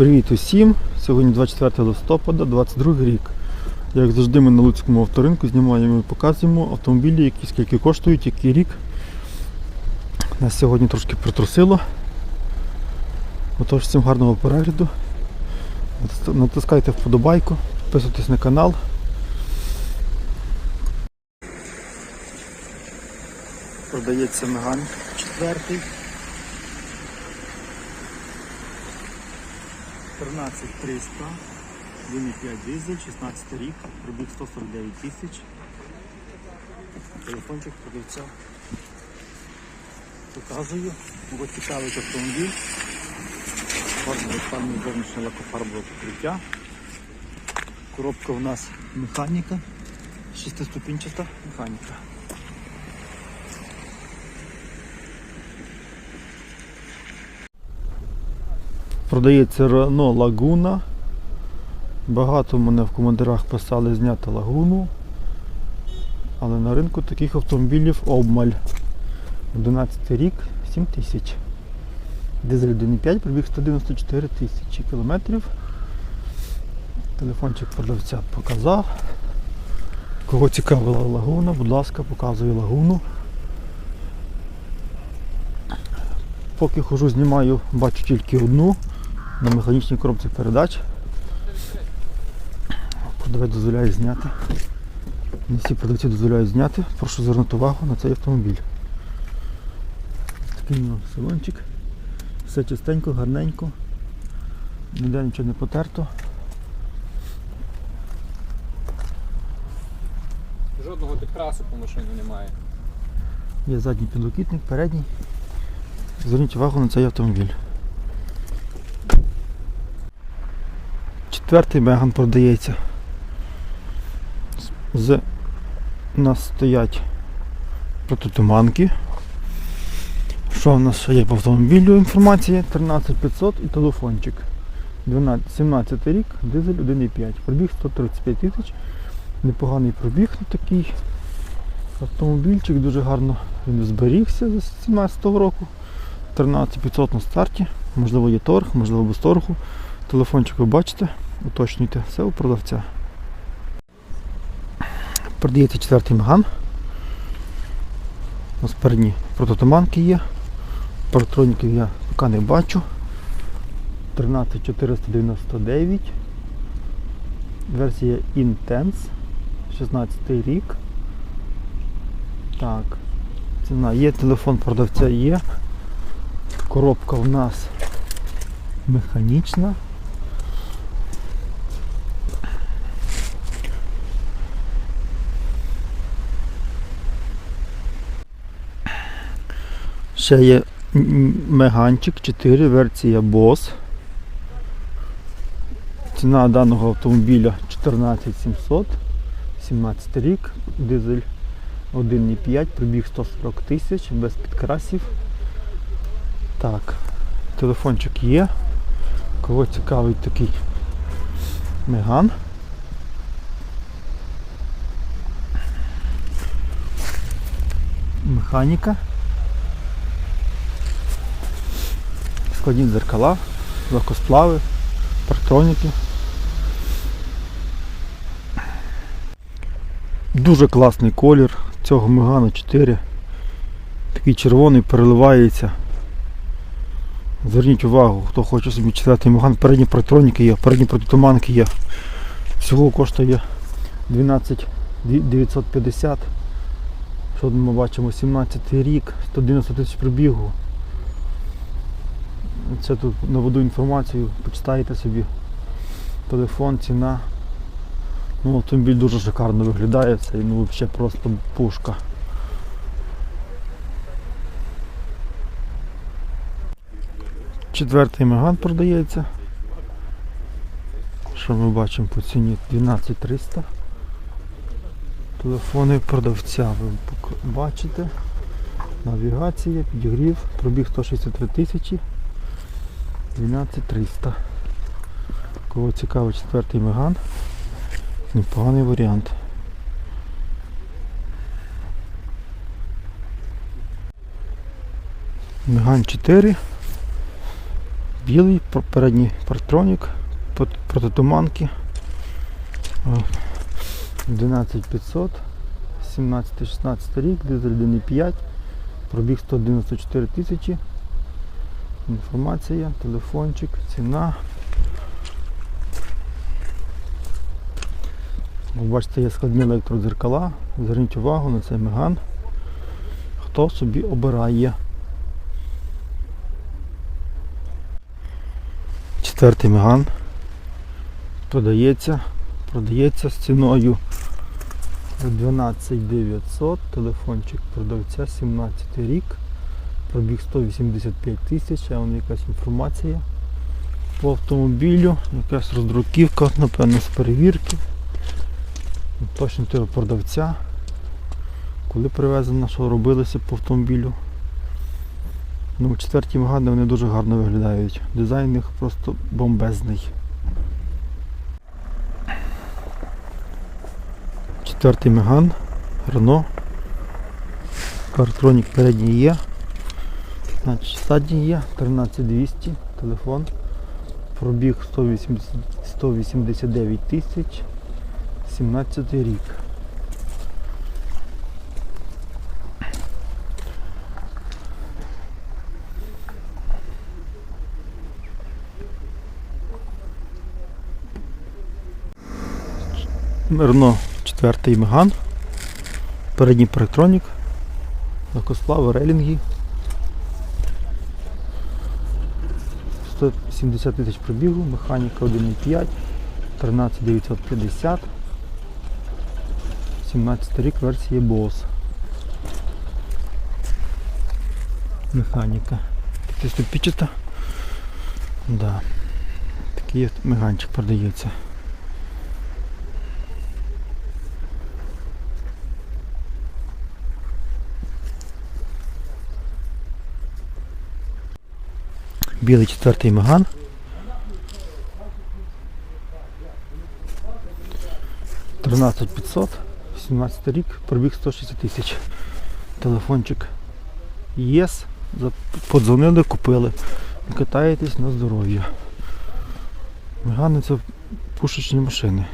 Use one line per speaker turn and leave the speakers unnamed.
Привіт усім! Сьогодні 24 листопада, 22 рік. Як завжди ми на Луцькому авторинку знімаємо і показуємо автомобілі, які скільки коштують, який рік. Нас сьогодні трошки притрусило. Отож, всім гарного перегляду. Натискайте вподобайку, підписуйтесь на канал. Продається Меган 4. 13300, 1,5 дизель, 16 рік, пробіг 149 тисяч. Телефончик продавця. Показую. Ось цікавить автомобіль. Фарбове зовнішнє лакофарбове покриття. Коробка у нас механіка, шестиступінчаста механіка. Продається Renault Laguna. Багато мене в коментарях писали зняти лагуну. Але на ринку таких автомобілів обмаль. 11 рік 7 тисяч. Дизель 1,5 пробіг 194 тисячі кілометрів. Телефончик продавця показав. Кого цікавила лагуна, будь ласка, показую лагуну. Поки хожу, знімаю, бачу тільки одну на механічній коробці передач. Продавець дозволяє зняти. Не всі продавці дозволяють зняти. Прошу звернути увагу на цей автомобіль. Такий у нього салончик. Все чистенько, гарненько. Ніде нічого не потерто.
Жодного підкрасу по машині немає.
Є задній підлокітник, передній. Зверніть увагу на цей автомобіль. Четвертий Меган продається. З у нас стоять протитуманки. Що в нас є по автомобілю інформація? 13500 і телефончик. 12, 17 рік, дизель 1,5. Пробіг 135 тисяч. Непоганий пробіг на такий автомобільчик, дуже гарно він зберігся з 17 року. 13500 на старті. Можливо є торг, можливо без торгу. Телефончик ви бачите, уточнюйте, все у продавця. Продається четвертий Меган. У передні прототуманки є. Парктроніків я поки не бачу. 13499. Версія Intense. 16 рік. Так. Ціна є, телефон продавця є. Коробка в нас механічна. Ще є Меганчик 4, версія Boss. Ціна даного автомобіля 14700, 17 рік, дизель 1,5, пробіг 140 тисяч, без підкрасів. Так, телефончик є. Кого цікавить такий Меган. Механіка. Складні дзеркала, легкосплави, парктроніки. Дуже класний колір цього Мегана 4. Такий червоний переливається. Зверніть увагу, хто хоче собі четвертий Меган, передні парктроніки є, передні протитуманки є. Всього коштує 12 950. Що ми бачимо? 17 рік, 190 тисяч пробігу. Це тут наведу інформацію, почитайте собі. Телефон, ціна. Ну, автомобіль дуже шикарно виглядає, це ну, взагалі просто пушка. Четвертий Меган продається. Що ми бачимо по ціні 12300. Телефони продавця ви бачите. Навігація, підігрів, пробіг 163 тисячі. 12300. Кого цікавий четвертий Меган. Непоганий варіант. Меган 4. Білий, передній протитуманки. О, 12500, 17-16 рік, дизель 1,5, пробіг 194 тисячі. Інформація, телефончик, ціна. Ви бачите, є складні електродзеркала. Зверніть увагу на цей меган. Хто собі обирає. Четвертий меган. Продається. Продається з ціною 12 900. Телефончик продавця 17 рік. Пробіг 185 тисяч, а вон якась інформація по автомобілю, якась роздруківка, напевно, з перевірки. Точно того продавця. Коли привезено, що робилося по автомобілю. Ну, четверті Магани вони дуже гарно виглядають. Дизайн їх просто бомбезний. Четвертий Меган, Рено. Парктронік передній є. Значить, задній є 13200, телефон. Пробіг 180, 189 тисяч. 17 рік. Рено 4 Меган. Передній парктронік. Лакосплави, релінги. 170 тисяч пробігу, механіка 1,5, 13950. 17 рік версії BOSS. Механіка. П'ятиступічата. Да. Такий от меганчик продається. Білий четвертий меган. Тринадцять 500, 17 рік, пробіг 160 тисяч. Телефончик ЄС. Подзвонили, купили. Катаєтесь на здоров'я. Мегани це пушечні машини.